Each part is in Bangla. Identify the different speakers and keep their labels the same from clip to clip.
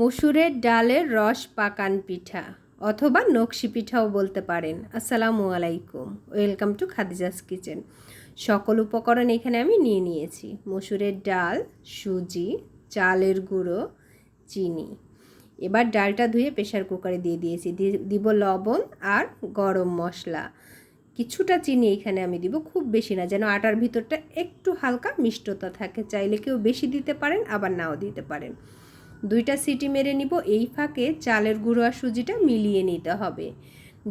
Speaker 1: মসুরের ডালের রস পাকান পিঠা অথবা নকশি পিঠাও বলতে পারেন। আসসালামু আলাইকুম। Welcome to Khadija's kitchen. সকল উপকরণ এখানে আমি নিয়ে নিয়েছি। মসুরের ডাল, সুজি, চালের গুঁড়ো, চিনি। এবার ডালটা ধুয়ে প্রেশার কুকারে দিয়ে দিয়েছি। দিয়ে দিব লবণ আর গরম মশলা। কিছুটা চিনি এখানে আমি দিব, খুব বেশি না, যেন আটার ভিতরটা একটু হালকা মিষ্টতা থাকে। চাইলে কেউ বেশি দিতে পারেন, আবার নাও দিতে পারেন। দুইটা সিটি মেরে নিব, এই ফাঁকে চালের গুঁড়ো আর সুজিটা মিলিয়ে নিতে হবে।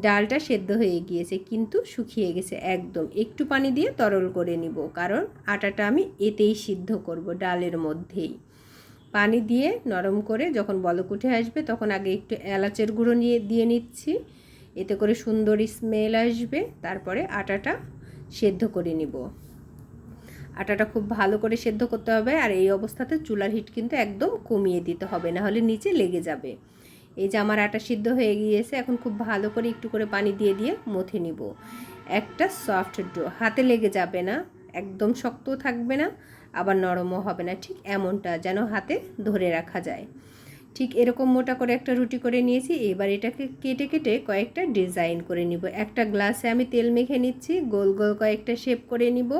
Speaker 1: ডালটা সেদ্ধ হয়ে গিয়েছে, কিন্তু শুকিয়ে গেছে একদম। একটু পানি দিয়ে তরল করে নিব, কারণ আটাটা আমি এতেই সিদ্ধ করব ডালের মধ্যেই। পানি দিয়ে নরম করে যখন বলক উঠে আসবে, তখন আগে একটু এলাচের গুঁড়ো নিয়ে, দিয়ে নিচ্ছি। এতে করে সুন্দর স্মেল আসবে, তারপরে আটাটা সেদ্ধ করে নিব। আটাটা খুব ভালো করে সেদ্ধ করতে হবে আর এই অবস্থাতে চুলার হিট কিন্তু একদম কমিয়ে দিতে হবে, না হলে নিচে লেগে যাবে। এই যে আমার আটা সিদ্ধ হয়ে গিয়েছে, এখন খুব ভালো করে একটু করে পানি দিয়ে দিয়ে মথে নিব। একটা সফট ডো, হাতে লেগে যাবে না, একদম শক্তও থাকবে না, আবার নরমও হবে না, ঠিক এমনটা যেন হাতে ধরে রাখা যায়। ঠিক এরকম মোটা করে একটা রুটি করে নিয়েছি, এবার এটাকে কেটে কেটে কয়েকটা ডিজাইন করে নিব। একটা গ্লাসে আমি তেল মেখে নিচ্ছি, গোল গোল কয়েকটা শেপ করে নিব।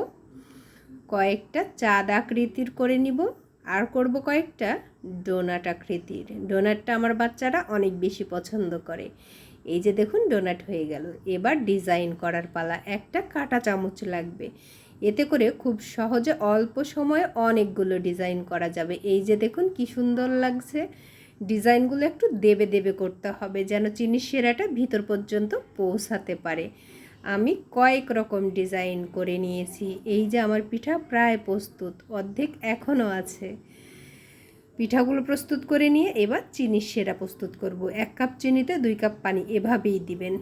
Speaker 1: কয়েকটা চাঁদ আকৃতির করে নিব। আর করব কয়েকটা ডোনাট আকৃতির। ডোনাটটা আমার বাচ্চারা অনেক বেশি পছন্দ করে। এই যে দেখুন, ডোনাট হয়ে গেল। এবার ডিজাইন করার পালা। একটা কাটা চামচ লাগবে। এতে করে খুব সহজে অল্প সময়ে অনেকগুলো ডিজাইন করা যাবে। এই যে দেখুন, কি সুন্দর লাগছে। ডিজাইনগুলো একটু দেবে দেবে করতে হবে, যেন চিনির সেরাটা ভিতর পর্যন্ত পৌঁছাতে পারে। আমি কয়েক রকম ডিজাইন করে নিয়েছি। এই যে আমার পিঠা প্রায় প্রস্তুত, অর্ধেক এখনও আছে। পিঠাগুলো প্রস্তুত করে নিয়ে এবার চিনির সেরা প্রস্তুত করব। এক কাপ চিনিতে দুই কাপ পানি, এভাবেই দিবেন।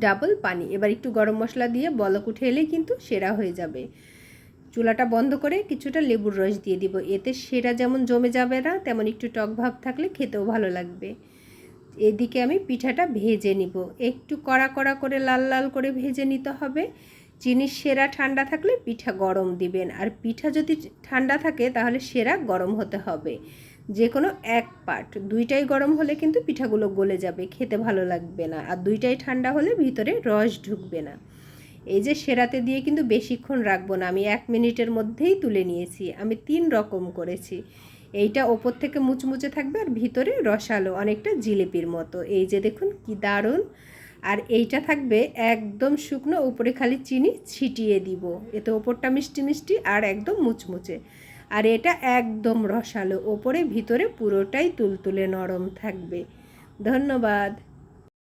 Speaker 1: ডাবল পানি, এবার একটু গরম মশলা দিয়ে বলক উঠে এলে কিন্তু সেরা হয়ে যাবে। চুলাটা বন্ধ করে কিছুটা লেবুর রস দিয়ে দিব। এতে সেরা যেমন জমে যাবে না, তেমন একটু টক ভাব থাকলে খেতেও ভালো লাগবে। এদিকে আমি পিঠাটা ভেজে নিব। একটু কড়া কড়া করে লাল লাল করে ভেজে নিতে হবে। চিনির সেরা ঠান্ডা থাকলে পিঠা গরম দিবেন। আর পিঠা যদি ঠান্ডা থাকে তাহলে সেরা গরম হতে হবে। যে কোনো এক পার্ট দুইটাই গরম হলে কিন্তু পিঠাগুলো গলে যাবে, খেতে ভালো লাগবে না। আর দুইটাই ঠান্ডা হলে ভিতরে রস ঢুকবে না। এই যে সেরাতে দিয়ে কিন্তু বেশিক্ষণ রাখব না। আমি এক মিনিটের মধ্যেই তুলে নিয়েছি। আমি তিন রকম করেছি। এইটা ওপর থেকে মুচমুচে থাকবে আর ভিতরে রসালো, অনেকটা জিলিপির মতো। এই যে দেখুন কি দারুণ। আর এইটা থাকবে একদম শুকনো, উপরে খালি চিনি ছিটিয়ে দিব। এতে ওপরটা মিষ্টি মিষ্টি আর একদম মুচমুচে। আর এটা একদম রসালো, ওপরে ভিতরে পুরোটাই তুলতুলে নরম থাকবে। ধন্যবাদ।